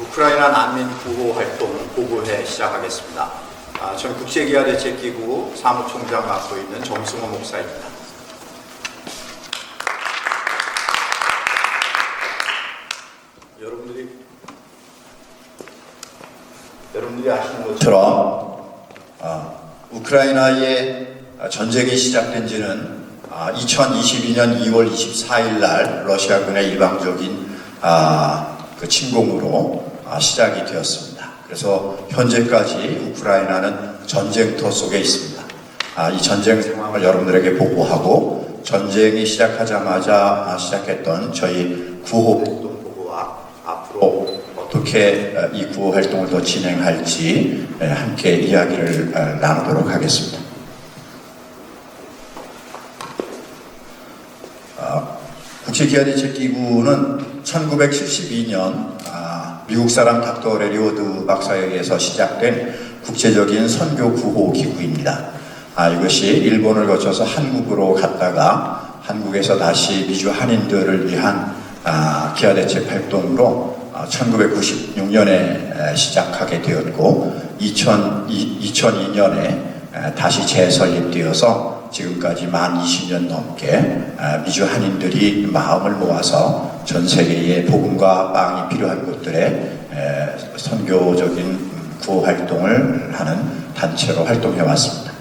우크라이나 난민 구호 활동 보고회 시작하겠습니다. 아, 전 국제기아대책기구 사무총장 맡고 있는 정승호 목사입니다. 여러분들이 여러분들이 아시는 것처럼 아, 우크라이나의 전쟁이 시작된 지는 아, 2022년 2월 24일 날 러시아군의 일방적인 아, 그 침공으로 아, 시작이 되었습니다. 그래서 현재까지 우크라이나는 전쟁터 속에 있습니다. 아, 이 전쟁 상황을 여러분들에게 보고하고 전쟁이 시작하자마자 아, 시작했던 저희 구호 활동 보고와 앞으로 어떻게 어, 이 구호 활동을 더 진행할지 에, 함께 이야기를 어, 나누도록 하겠습니다. 어, 국제기아대책기구는 1972년 아, 미국 사람 닥터 레리오드 박사에 의해서 시작된 국제적인 선교 구호 기구입니다. 아, 이것이 일본을 거쳐서 한국으로 갔다가 한국에서 다시 미주 한인들을 위한 아, 기아 대책 활동으로 1996년에 시작하게 되었고 2000, 2002년에 다시 재설립되어서 지금까지 만 20년 넘게 아, 미주 한인들이 마음을 모아서 전 세계에 복음과 빵이 필요한 곳들에 에, 선교적인 구호 활동을 하는 단체로 활동해 왔습니다.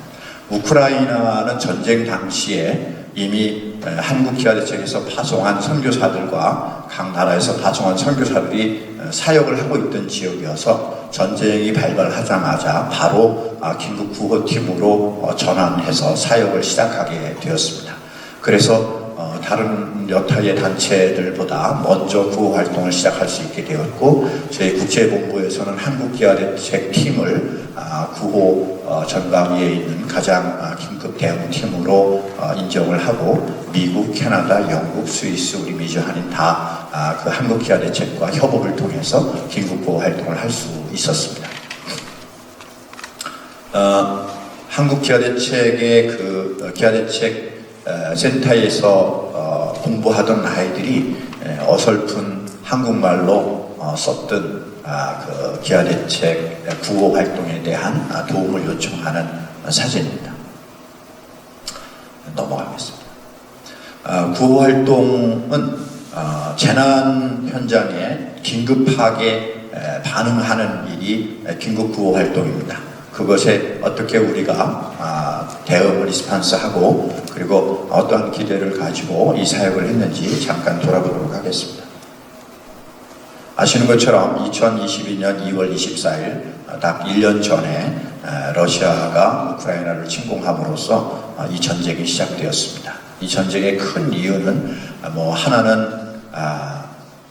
우크라이나는 전쟁 당시에 이미 에, 한국 기아대책에서 파송한 선교사들과 각 나라에서 파송한 선교사들이 에, 사역을 하고 있던 지역이어서 전쟁이 발발하자마자 바로 아, 긴급 구호팀으로 어, 전환해서 사역을 시작하게 되었습니다. 그래서 어, 다른 여타의 단체들보다 먼저 구호 활동을 시작할 수 있게 되었고 저희 국제본부에서는 한국기아대책 팀을 아, 구호 어, 전방위에 있는 가장 아, 긴급 대응팀으로 어, 인정을 하고 미국, 캐나다, 영국, 스위스, 우리 미주 한인 다그 한국기아대책과 협업을 통해서 긴급 구호 활동을 할 수 있었습니다. 어, 한국 기아대책의 그 어, 기아대책 어, 센터에서 어, 공부하던 아이들이 에, 어설픈 한국말로 어, 썼던 아, 그 기아 대책 구호 활동에 대한 아, 도움을 요청하는 사진입니다. 넘어가겠습니다. 아, 구호 활동은 어, 재난 현장에 긴급하게 에, 반응하는 일이 에, 긴급 구호 활동입니다. 그것에 어떻게 우리가 아, 대응을 리스판스하고 그리고 어떠한 기대를 가지고 이 사역을 했는지 잠깐 돌아보도록 하겠습니다. 아시는 것처럼 2022년 2월 24일 딱 1년 전에 에, 러시아가 우크라이나를 침공함으로써 아, 이 전쟁이 시작되었습니다. 이 전쟁의 큰 이유는 아, 뭐 하나는 아,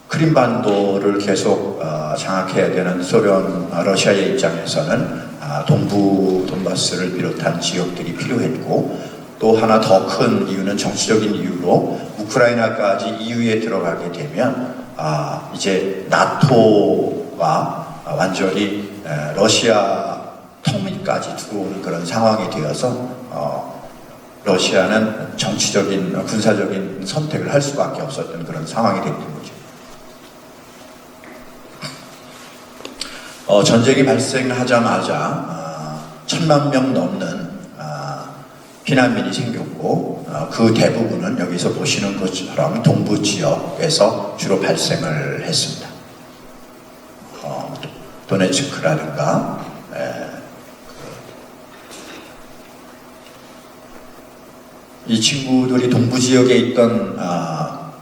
크림반도를 계속 어, 장악해야 되는 소련 아, 러시아의 입장에서는 아, 동부 돈바스를 비롯한 지역들이 필요했고 또 하나 더 큰 이유는 정치적인 이유로 우크라이나까지 EU에 들어가게 되면 아, 이제 나토가 완전히 에, 러시아 통일까지 들어오는 그런 상황이 되어서 어, 러시아는 정치적인 어, 군사적인 선택을 할 수밖에 없었던 그런 상황이 됐던 거죠. 어, 전쟁이 발생하자마자 아, 천만 명 넘는 아, 피난민이 생겼고 어, 그 대부분은 여기서 보시는 것처럼 동부 지역에서 주로 발생을 했습니다. 어, 도네츠크라든가 에, 그, 이 친구들이 동부 지역에 있던 아,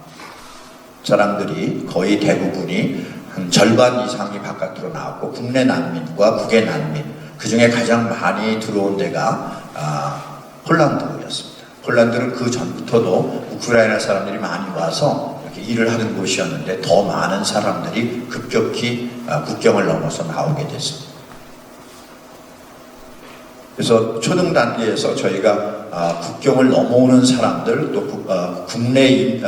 사람들이 거의 대부분이 한 절반 이상이 바깥으로 나왔고 국내 난민과 국외 난민 그 중에 가장 많이 들어온 데가 아, 폴란드였습니다. 폴란드는 그 전부터도 우크라이나 사람들이 많이 와서 이렇게 일을 하는 곳이었는데 더 많은 사람들이 급격히 아, 국경을 넘어서 나오게 됐습니다. 그래서 초등 단계에서 저희가 아, 국경을 넘어오는 사람들 또 국, 어, 국내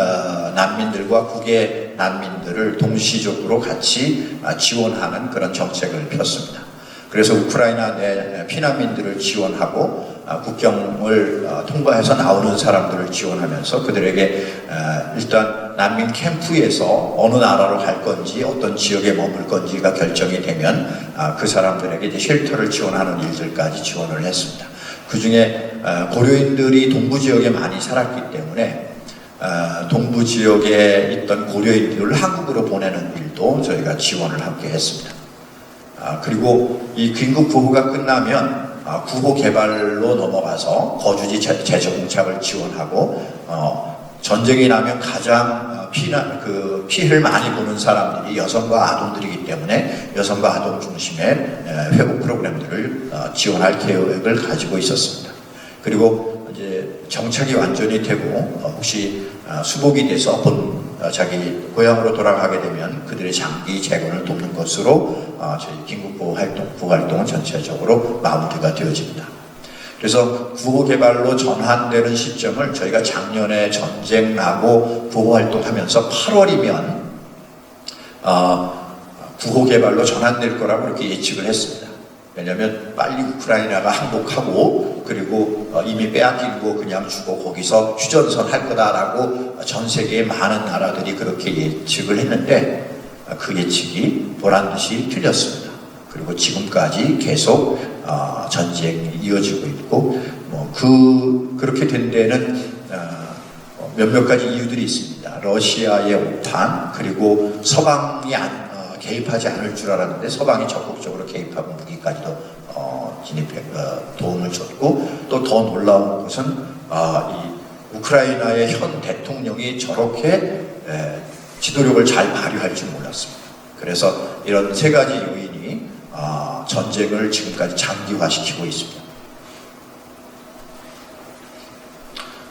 난민들과 국외 난민들을 동시적으로 같이 아, 지원하는 그런 정책을 폈습니다. 그래서 우크라이나 내 피난민들을 지원하고 아, 국경을 어, 통과해서 나오는 사람들을 지원하면서 그들에게 아, 일단 난민 캠프에서 어느 나라로 갈 건지 어떤 지역에 머물 건지가 결정이 되면 아, 그 사람들에게 이제 쉘터를 지원하는 일들까지 지원을 했습니다. 그 중에 어, 고려인들이 동부 지역에 많이 살았기 때문에 어, 동부 지역에 있던 고려인들을 한국으로 보내는 일도 저희가 지원을 함께 했습니다. 아, 그리고 이 긴급 구호가 끝나면 아, 구호 개발로 넘어가서 거주지 재- 재정착을 지원하고 어, 전쟁이 나면 가장 어, 피난 그 피해를 많이 보는 사람들이 여성과 아동들이기 때문에 여성과 아동 중심의 에, 회복 프로그램들을 어, 지원할 계획을 가지고 있었습니다. 그리고 이제 정착이 완전히 되고 어, 혹시 어, 수복이 돼서 본 어, 자기 고향으로 돌아가게 되면 그들의 장기 재건을 돕는 것으로 어, 저희 긴급보호 활동, 구호 활동은 전체적으로 마무리가 되어집니다. 그래서 구호 개발로 전환되는 시점을 저희가 작년에 전쟁 나고 구호 활동하면서 8월이면 어, 구호 개발로 전환될 거라고 그렇게 예측을 했습니다. 왜냐하면 빨리 우크라이나가 항복하고 그리고 어, 이미 빼앗긴 거 그냥 주고 거기서 휴전선 할 거다라고 전 세계의 많은 나라들이 그렇게 예측을 했는데 어, 그 예측이 보란 듯이 틀렸습니다. 그리고 지금까지 계속 어, 전쟁이 이어지고 있고 뭐 그 그렇게 된 데는 어, 몇몇 가지 이유들이 있습니다. 러시아의 오탄 그리고 서방이 안, 어, 개입하지 않을 줄 알았는데 서방이 적극적으로 개입하고 무기까지도 어, 진입해 어, 도움을 줬고 또 더 놀라운 것은 어, 이 우크라이나의 현 대통령이 저렇게 에, 지도력을 잘 발휘할 줄 몰랐습니다. 그래서 이런 세 가지 요인이 어, 전쟁을 지금까지 장기화시키고 있습니다.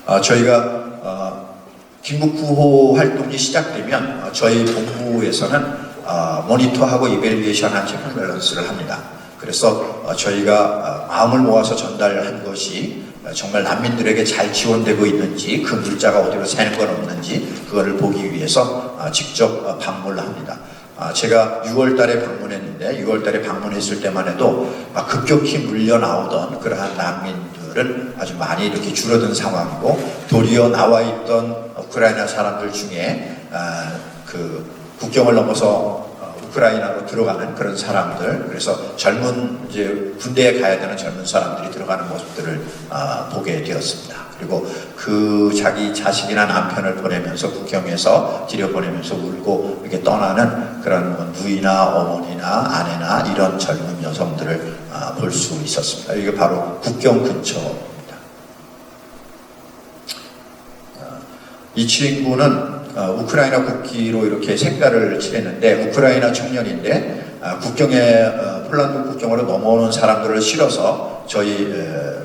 아, 저희가 어, 긴급구호 활동이 시작되면 어, 저희 본부에서는 어, 모니터하고 이벨리에이션한 체크 밸런스를 합니다. 그래서 어, 저희가 어, 마음을 모아서 전달한 것이 어, 정말 난민들에게 잘 지원되고 있는지 그 물자가 어디로 새는 건 없는지 그거를 보기 위해서 어, 직접 어, 방문을 합니다. 아, 제가 6월 달에 방문했는데 6월 달에 방문했을 때만 해도 막 급격히 물려 나오던 그러한 난민들은 아주 많이 이렇게 줄어든 상황이고 도리어 나와 있던 우크라이나 사람들 중에 아, 그 국경을 넘어서 어, 우크라이나로 들어가는 그런 사람들 그래서 젊은 이제 군대에 가야 되는 젊은 사람들이 들어가는 모습들을 아, 보게 되었습니다. 그리고 그 자기 자식이나 남편을 보내면서 국경에서 들여보내면서 울고 이렇게 떠나는 그런 뭐 누이나 어머니나 아내나 이런 젊은 여성들을 아, 볼수 있었습니다. 이게 바로 국경 근처입니다. 아, 이 친구는 어, 우크라이나 국기로 이렇게 색깔을 칠했는데 우크라이나 청년인데 아, 국경에 어, 폴란드 국경으로 넘어오는 사람들을 실어서 저희 에,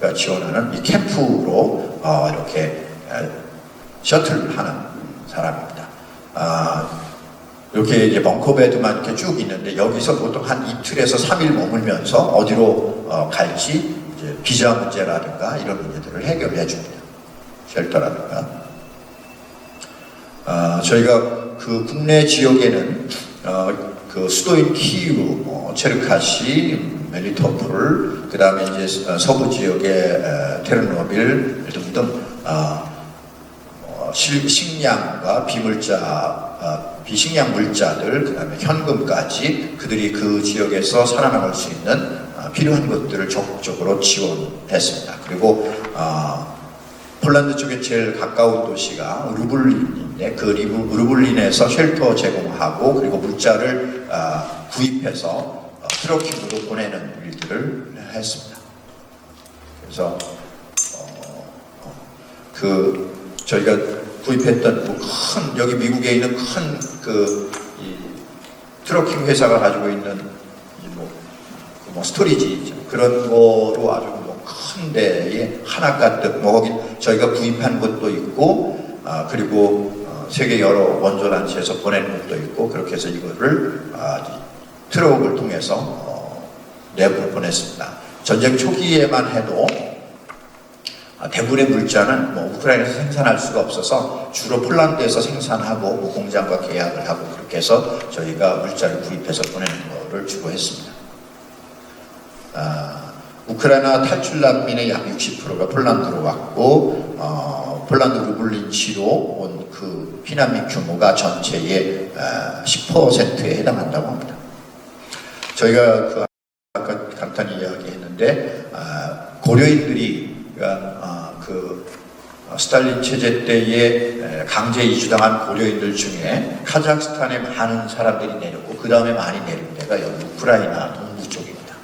그 지원하는 이 캠프로 어, 이렇게 에, 셔틀 하는 사람입니다. 아, 이렇게 이제 벙커베드만 이렇게 쭉 있는데 여기서 보통 한 이틀에서 3일 머물면서 어디로 어, 갈지 비자 문제라든가 이런 문제들을 해결해 줍니다. 쉘터라든가. 아, 저희가 그 국내 지역에는 어, 그 수도인 키이우, 뭐 체르카시, 멜리토폴, 그 다음에 이제 어, 서부 지역의 에, 테르노빌 등등 아, 어, 실- 식량과 비물자, 어, 비식량 물자들, 그 다음에 현금까지 그들이 그 지역에서 살아남을 수 있는 어, 필요한 것들을 적극적으로 지원했습니다. 그리고 어, 폴란드 쪽에 제일 가까운 도시가 루블린인데 그 리브- 루블린에서 쉘터 제공하고 그리고 물자를 아, 구입해서 어, 트러킹으로 보내는 일들을 했습니다. 그래서 어, 어, 그 저희가 구입했던 뭐큰 여기 미국에 있는 큰그 트러킹 회사가 가지고 있는 이 뭐, 그뭐 스토리지 있죠. 그런 거로 아주 뭐큰 데에 하나 가득 뭐 거기 저희가 구입한 것도 있고 아 그리고 어, 세계 여러 원조단체에서 보낸 것도 있고 그렇게 해서 이거를 아, 이 트럭을 통해서 어, 내부로 보냈습니다. 전쟁 초기에만 해도 아, 대부분의 물자는 뭐 우크라이나에서 생산할 수가 없어서 주로 폴란드에서 생산하고 뭐 공장과 계약을 하고 그렇게 해서 저희가 물자를 구입해서 보내는 거를 주로 했습니다. 아, 우크라이나 탈출 난민의 약 60%가 폴란드로 왔고 어, 어, 폴란드 루블린치로 온 그 피난민 규모가 전체의 어, 10%에 해당한다고 합니다. 저희가 그 아까 간단히 이야기했는데 아, 고려인들이 아, 그 어, 스탈린 체제 때에 에, 강제 이주당한 고려인들 중에 카자흐스탄에 많은 사람들이 내렸고 그 다음에 많이 내린 데가 여기 우크라이나 동부 쪽입니다.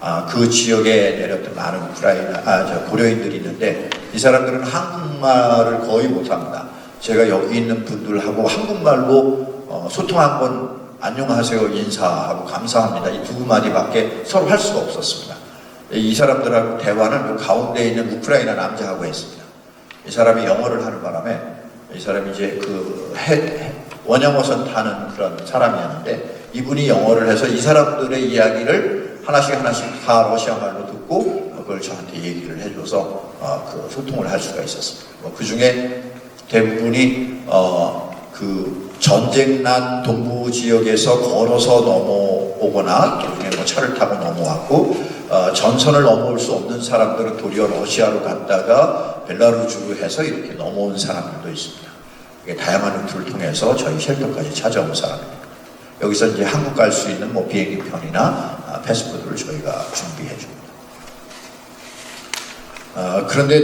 아, 그 지역에 내렸던 많은 우크라이나 아, 저 고려인들이 있는데 이 사람들은 한국말을 거의 못합니다. 제가 여기 있는 분들하고 한국말로 어, 소통 한번 안녕하세요 인사하고 감사합니다 이 두 마디밖에 서로 할 수가 없었습니다. 이 사람들하고 대화는 요 가운데 있는 우크라이나 남자하고 했습니다. 이 사람이 영어를 하는 바람에 이 사람이 이제 그 해, 원양어선 타는 그런 사람이었는데 이분이 영어를 해서 이 사람들의 이야기를 하나씩 하나씩 다 러시아 말로 듣고 그걸 저한테 얘기를 해줘서 어, 그 소통을 할 수가 있었습니다. 뭐 그 중에 대부분이 어, 그 전쟁 난 동부 지역에서 걸어서 넘어오거나 일종의 뭐 차를 타고 넘어왔고 어, 전선을 넘어올 수 없는 사람들은 도리어 러시아로 갔다가 벨라루즈로 해서 이렇게 넘어온 사람들도 있습니다. 다양한 루트를 통해서 저희 쉘터까지 찾아온 사람입니다. 여기서 이제 한국 갈 수 있는 뭐 비행기 편이나 아, 패스포트를 저희가 준비해 줍니다. 어, 그런데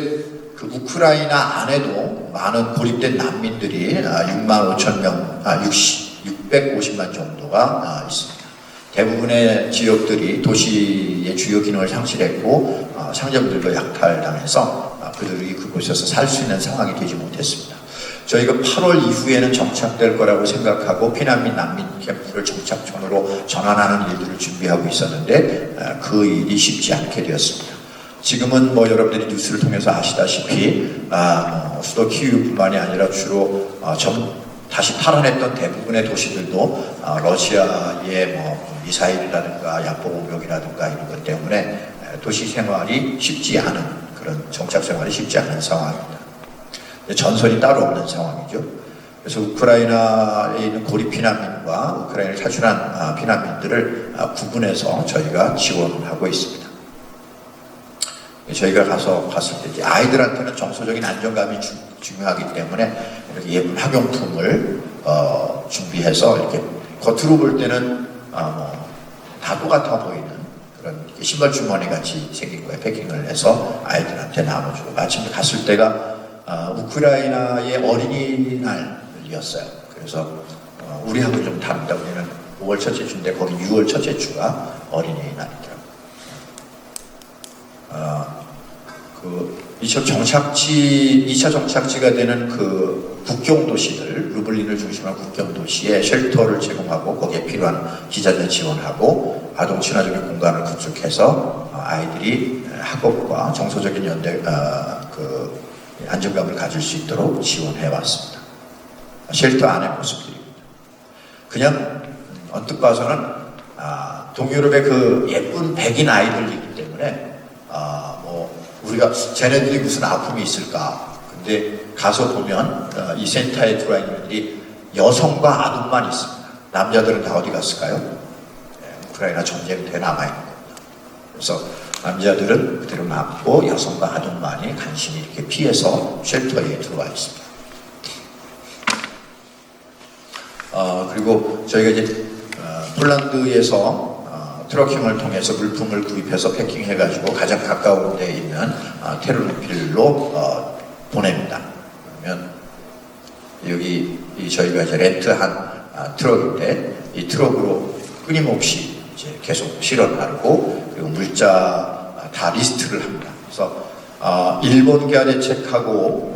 그 우크라이나 안에도 많은 고립된 난민들이 아, 6만 5천 명, 아, 60, 650만 정도가 아, 있습니다. 대부분의 지역들이 도시의 주요 기능을 상실했고 어, 상점들도 약탈당해서 아, 그들이 그곳에서 살 수 있는 상황이 되지 못했습니다. 저희가 8월 이후에는 정착될 거라고 생각하고 피난민 난민 캠프를 정착촌으로 전환하는 일들을 준비하고 있었는데 아, 그 일이 쉽지 않게 되었습니다. 지금은 뭐 여러분들이 뉴스를 통해서 아시다시피 아, 뭐 수도 키이우뿐만이 아니라 주로 어, 전 다시 탈환했던 대부분의 도시들도 아, 러시아의 뭐 미사일이라든가 약보 공격이라든가 이런 것 때문에 에, 도시 생활이 쉽지 않은 그런 정착 생활이 쉽지 않은 상황입니다. 전선이 따로 없는 상황이죠. 그래서 우크라이나에 있는 고립 피난민과 우크라이나를 탈출한 아, 피난민들을 아, 구분해서 저희가 지원을 하고 있습니다. 저희가 가서 갔을 때 아이들한테는 정서적인 안정감이 주- 중요하기 때문에 이렇게 예쁜 학용품을 어, 준비해서 이렇게 겉으로 볼 때는 아, 뭐다 똑같아 보이는 그런 신발 주머니 같이 생긴 거에 패킹을 해서 아이들한테 나눠주고 마침 갔을 때가 아, 우크라이나의 어린이날이었어요. 그래서 어, 우리하고 좀 다릅니다. 우리는 5월 첫째 주인데 거기 6월 첫째 주가. 아, 그 2차 정착지, 2차 정착지가 되는 그 국경 도시들, 루블린을 중심한 국경 도시에 쉘터를 제공하고 거기에 필요한 기자재 지원하고 아동 친화적인 공간을 구축해서 어, 아이들이 학업과 정서적인 연대, 어, 그 안정감을 가질 수 있도록 지원해 왔습니다. 쉘터 안의 모습들입니다. 그냥 언뜻 봐서는 아, 동유럽의 그 예쁜 백인 아이들이기 때문에 아, 뭐 우리가 쟤네들이 무슨 아픔이 있을까? 근데 가서 보면 어, 이 센터에 들어와 있는 분들이 여성과 아동만 있습니다. 남자들은 다 어디 갔을까요? 예, 우크라이나 전쟁 때 남아 있는 겁니다. 그래서 남자들은 그대로 남고 여성과 아동만이 간신히 이렇게 피해서 쉘터에 들어와 있습니다. 어, 그리고 저희가 이제 어, 폴란드에서 어, 트러킹을 통해서 물품을 구입해서 패킹해가지고 가장 가까운 데에 있는 어, 테르노필로 어, 보냅니다. 그러면 여기 이 저희가 이제 렌트한 아, 트럭인데 이 트럭으로 끊임없이 이제 계속 실어를 하고 그리고 물자 아, 다 리스트를 합니다. 그래서 아, 일본 기아대책하고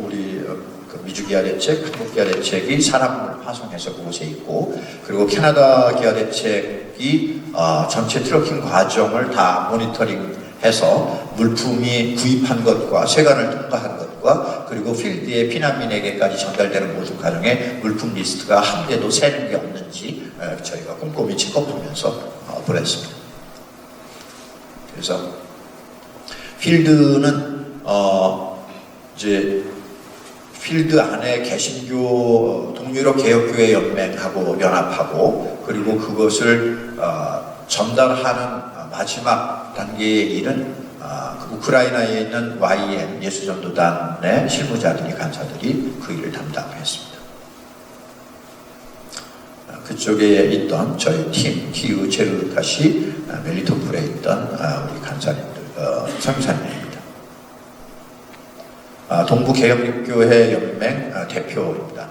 우리 어, 그 미주 기아대책, 한국 기아대책이 사람을 파송해서 그곳에 있고 그리고 캐나다 기아대책이 어, 전체 트러킹 과정을 다 모니터링해서 물품이 구입한 것과 세관을 통과한 것과 그리고 필드의 피난민에게까지 전달되는 모든 과정에 물품 리스트가 한 개도 새는 게 없는지 어, 저희가 꼼꼼히 체크하면서 어, 보냈습니다. 그래서 필드는 어 이제 필드 안에 개신교 동유럽 개혁교회 연맹하고 연합하고 그리고 그것을 어, 전달하는 어, 마지막 단계의 일은 어, 그 우크라이나에 있는 YM 예수전도단의 실무자들이 간사들이 그 일을 담당했습니다. 아, 그쪽에 있던 저희 팀 키우 체르카시 아, 멜리토폴에 있던 아, 우리 간사님들 어. 아, 동부개혁교회 연맹 아, 대표입니다.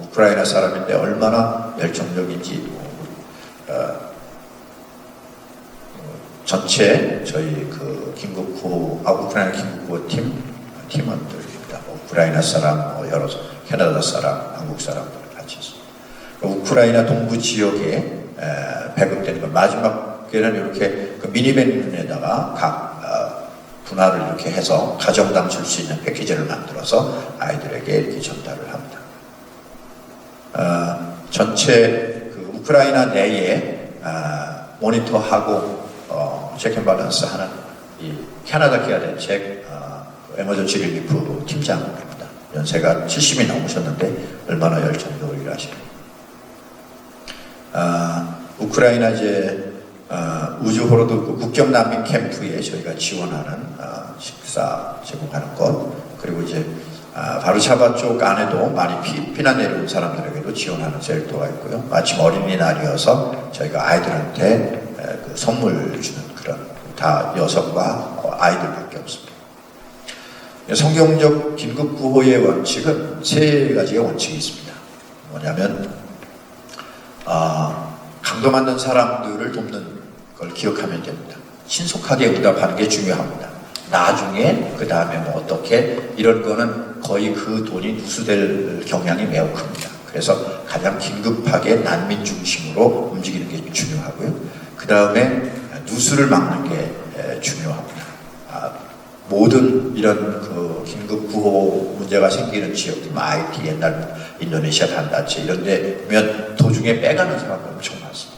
우크라이나 사람인데 얼마나 열정적인지 뭐, 어, 전체 저희 그 긴급구호, 아, 우크라이나 긴급구호 팀 팀원들입니다. 뭐 우크라이나 사람, 뭐 여러 캐나다 사람, 한국 사람들 같이 있습니다. 우크라이나 동부 지역에 에, 배급되는 것 마지막에는 이렇게 그 미니밴에다가 각 어, 분할을 이렇게 해서 가정당 줄 수 있는 패키지를 만들어서 아이들에게 이렇게 전달을 합니다. 어, 전체 그 우크라이나 내에 아, 모니터하고 어, 체크앤 밸런스 하는 이 캐나다 기아 대책 어, 그 에머전치 릴리프 팀장입니다. 연세가 70이 넘으셨는데 얼마나 열정적으로 일하시는 아, 우크라이나 이제 아, 우주 호로도 그 국경 난민 캠프에 저희가 지원하는 아, 식사 제공하는 것 그리고 이제 아, 바르샤바 쪽 안에도 많이 피, 피난 내려온 사람들에게도 지원하는 셀도가 있고요. 마침 어린이날이어서 저희가 아이들한테 에, 그 선물 주는 그런 다 여성과 어, 아이들밖에 없습니다. 성경적 긴급 구호의 원칙은 세 가지의 원칙이 있습니다. 뭐냐면 아, 강도받는 사람들을 돕는 걸 기억하면 됩니다. 신속하게 응답하는 게 중요합니다. 나중에 그 다음에 뭐 어떻게 이런 거는 거의 그 돈이 누수될 경향이 매우 큽니다. 그래서 가장 긴급하게 난민 중심으로 움직이는 게 중요하고요. 그 다음에 누수를 막는 게 에, 중요합니다. 아, 모든 이런 그 긴급 구호 문제가 생기는 지역들, 뭐 IT 옛날 인도네시아 단다체 이런 데면 도중에 빼가는 사람이 엄청 많습니다.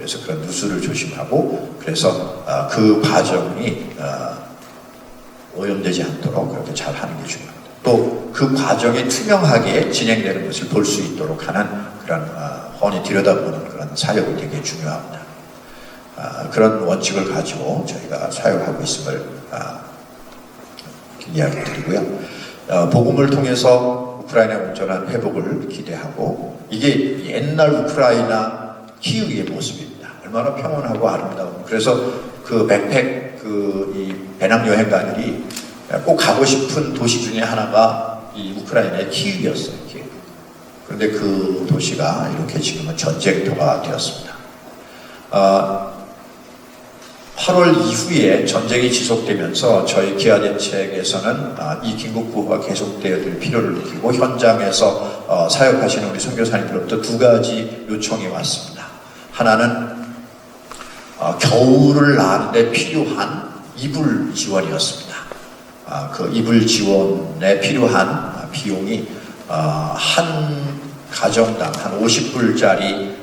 그래서 그런 누수를 조심하고 그래서 아, 그 과정이 아, 오염되지 않도록 그렇게 잘 하는 게 중요합니다. 또 그 과정이 투명하게 진행되는 것을 볼 수 있도록 하는 그런 아, 훤히 들여다보는 그런 사역이 되게 중요합니다. 아, 그런 원칙을 가지고 저희가 사역하고 있음을 아, 이야기 드리고요. 어, 복음을 통해서 우크라이나 온전한 회복을 기대하고 이게 옛날 우크라이나 키우기의 모습입니다. 얼마나 평온하고 아름다운. 그래서 그 백팩 그 이 배낭 여행가들이 꼭 가고 싶은 도시 중에 하나가 이 우크라이나의 키우였어요. 키우. 그런데 그 도시가 이렇게 지금은 전쟁터가 되었습니다. 아, 8월 이후에 전쟁이 지속되면서 저희 기아 대책에서는 아, 이 긴급 구호가 계속되어야 될 필요를 느끼고 현장에서 어, 사역하시는 우리 선교사님들로부터 두 가지 요청이 왔습니다. 하나는 어, 겨울을 나는데 필요한 이불 지원이었습니다. 아, 그 이불 지원에 필요한 아, 비용이 어, 한 가정당 한 50불짜리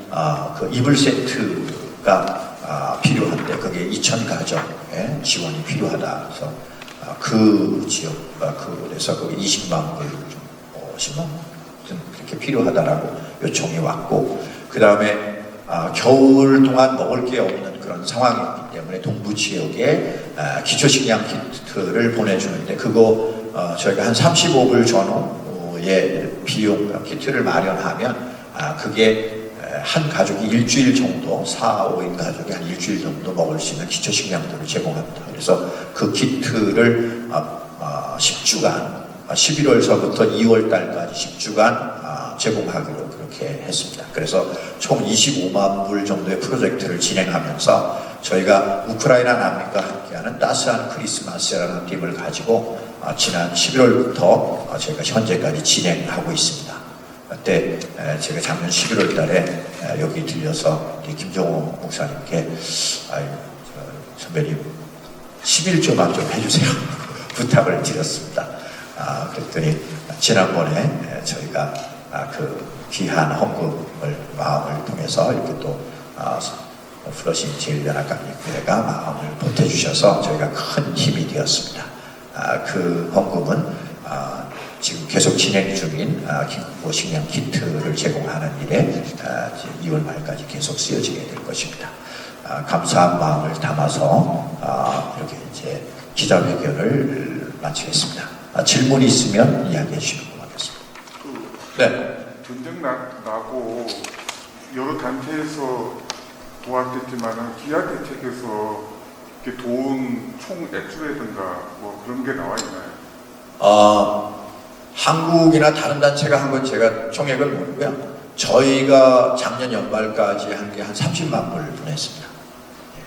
그 이불 세트가 아, 필요한데 그게 2천 가정에 지원이 필요하다. 그래서 아, 그 지역, 아, 그래서 그 20만 불, 좀 50만 좀 그렇게 필요하다라고 요청이 왔고 그 다음에 아, 겨울 동안 먹을 게 없는 그런 상황이기 때문에 동부 지역에 아, 기초식량 키트를 보내주는데 그거 어, 저희가 한 35불 전후의 비용 키트를 마련하면 아, 그게 한 가족이 일주일 정도, 4, 5인 가족이 한 일주일 정도 먹을 수 있는 기초식량들을 제공합니다. 그래서 그 키트를 아, 아, 10주간, 11월서부터 2월 달까지 10주간 아, 제공하기로 그렇게 했습니다. 그래서 총 25만 불 정도의 프로젝트를 진행하면서 저희가 우크라이나 난민과 함께하는 따스한 크리스마스라는 팀을 가지고 아, 지난 11월부터 저희가 현재까지 진행하고 있습니다. 그때 에, 제가 작년 11월 달에 에, 여기 들려서 김종호 목사님께 선배님 11조만 좀 해주세요 부탁을 드렸습니다. 아, 그랬더니 지난번에 에, 저희가 아, 그 귀한 헌금을 마음을 통해서 이렇게 또 아, 플러싱 제일연합감리교회가 마음을 보태주셔서 저희가 큰 힘이 되었습니다. 아, 그 헌금은 아, 지금 계속 진행 중인 아, 긴급보 식량 키트를 제공하는 일에 아, 이제 2월 말까지 계속 쓰여지게 될 것입니다. 아, 감사한 마음을 담아서 아, 이렇게 이제 기자회견을 마치겠습니다. 아, 질문이 있으면 이야기해. 그 네. 전쟁 나, 나고 여러 단체에서 도왔겠지만은 기아 대책에서 이렇게 도운 총 액수라든가 뭐 그런 게 나와 있나요? 어, 한국이나 다른 단체가 한 건 제가 총액을 모르고요. 저희가 작년 연말까지 한 게 한 30만 불 보냈습니다. 예.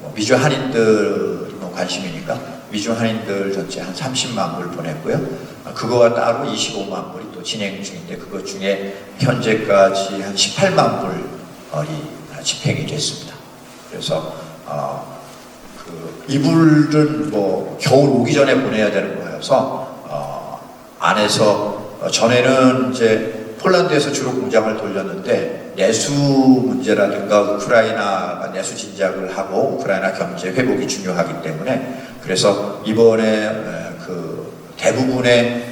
뭐 미주 한인들이 뭐 관심이니까 미주 한인들 전체 한 30만 불 보냈고요. 어, 그거와 따로 25만 불이 또 진행 중인데 그것 중에 현재까지 한 18만 불이 집행이 됐습니다. 그래서 어, 그 이불은 뭐 겨울 오기 전에 보내야 되는 거여서 어, 안에서 어, 전에는 이제 폴란드에서 주로 공장을 돌렸는데 내수 문제라든가 우크라이나가 내수 진작을 하고 우크라이나 경제 회복이 중요하기 때문에 그래서 이번에 에, 그 대부분의 에,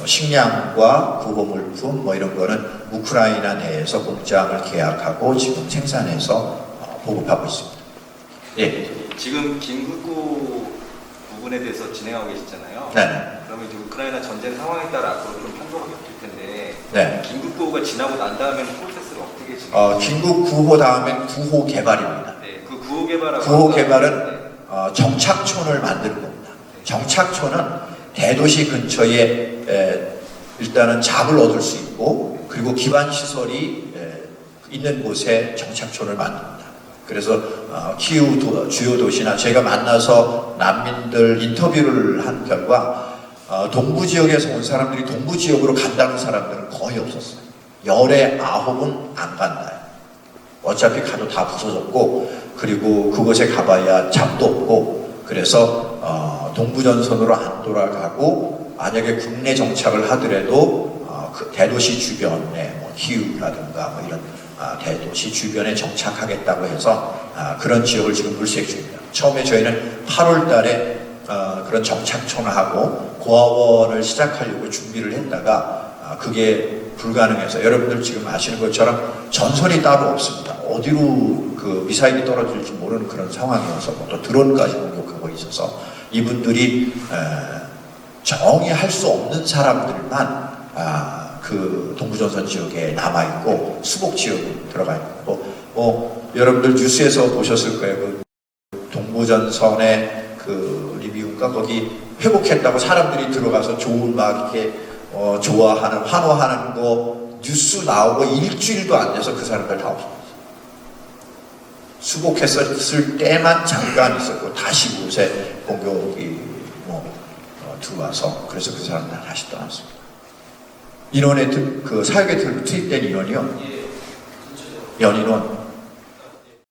뭐 식량과 구호물품 뭐 이런 거는 우크라이나 내에서 공장을 계약하고 지금 생산해서 어, 보급하고 있습니다. 예. 지금 김국구 부분에 대해서 진행하고 계시잖아요. 네. 그러면 이제 우크라이나 전쟁 상황에 따라 앞으로 좀 편도가 바뀔 텐데 네. 김국구가 지나고 난 다음에는 프로세스를 어떻게 진행? 어, 긴급 구호 다음엔 구호 개발입니다. 네, 그 구호 개발하고 구호 개발은 네. 어, 정착촌을 만드는 겁니다. 정착촌은 대도시 근처에 에, 일단은 잡을 얻을 수 있고 그리고 기반 시설이 에, 있는 곳에 정착촌을 만듭니다. 그래서 어, 키우 도- 주요 도시나 제가 만나서 난민들 인터뷰를 한 결과 어, 동부 지역에서 온 사람들이 동부 지역으로 간다는 사람들은 거의 없었어요. 열에 아홉은 안 간다요. 어차피 가도 다 부서졌고 그리고 그곳에 가봐야 잡도 없고 그래서 어, 동부전선으로 안 돌아가고 만약에 국내 정착을 하더라도 어, 그 대도시 주변에 뭐 키우라든가 뭐 이런 아, 대도시 주변에 정착하겠다고 해서 아, 그런 지역을 지금 물색 중입니다. 처음에 저희는 8월 달에 어, 그런 정착촌하고 고아원을 시작하려고 준비를 했다가 아, 그게 불가능해서 여러분들 지금 아시는 것처럼 전선이 따로 없습니다. 어디로 그 미사일이 떨어질지 모르는 그런 상황이어서 뭐또 드론까지 공격하고 있어서 이분들이 에, 정의할 수 없는 사람들만 아, 그 동부전선 지역에 남아 있고 수복 지역에 들어가 있고 뭐 여러분들 뉴스에서 보셨을 거예요. 그 동부전선의 그 리비움가 거기 회복했다고 사람들이 들어가서 좋은 막 이렇게 어, 좋아하는 환호하는 거 뉴스 나오고 일주일도 안 돼서 그 사람들 다 없어졌어요. 수복했을 때만 잠깐 있었고 다시 곳에 공격이 뭐 어, 들어와서 그래서 그 사람들 다시 떠났습니다. 인원에 들- 그 사역에 들- 투입된 인원이요. 예, 연인원